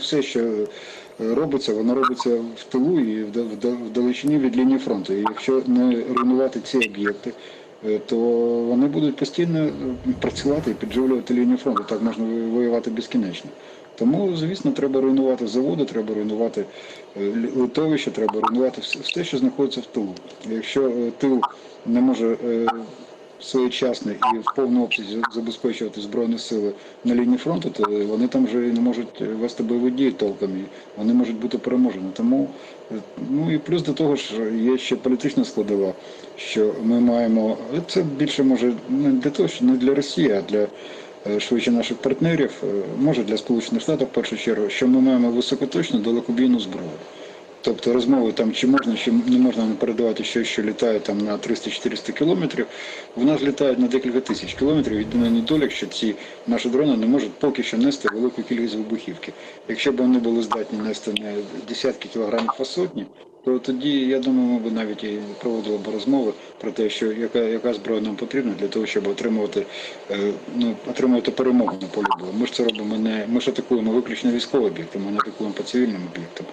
Все, що робиться, воно робиться в тилу і в да- в да- в далечині від лінії фронту. І якщо не руйнувати ці об'єкти, е, то вони будуть постійно е, працювати і підживлювати лінію фронту. Так можна воювати безкінечно. Тому, звісно, треба руйнувати заводи, треба руйнувати е, литовище, треба руйнувати все, що знаходиться в тилу. Якщо тил не може своєчасно і в повному обсязі забезпечувати збройні сили на лінії фронту, то вони там вже не можуть вести бойові дії толком, і вони можуть бути переможені. Тому е, ну і плюс до того ж є ще політична складова, що ми маємо але це більше може не для того, що не для Росії, а для е, швидше наших партнерів, е, може для Сполучених Штатів в першу чергу, що ми маємо високоточну далекобійну зброю. Тобто розмови там чи можна, чи не можна передавати щось, що літає там на 300-400 кілометрів. В нас літають на декілька тисяч кілометрів. Єдиний недолік, що ці наші дрони не можуть поки що нести велику кількість вибухівки. Якщо б вони були здатні нести не десятки кілограмів а сотні, то тоді я думаю, ми б навіть і проводили б розмови про те, що яка, яка зброя нам потрібна для того, щоб отримувати е, ну отримувати перемогу на полі бою. Ми ж це робимо не ми ж атакуємо виключно військові об'єкти, ми не атакуємо по цивільним об'єктам.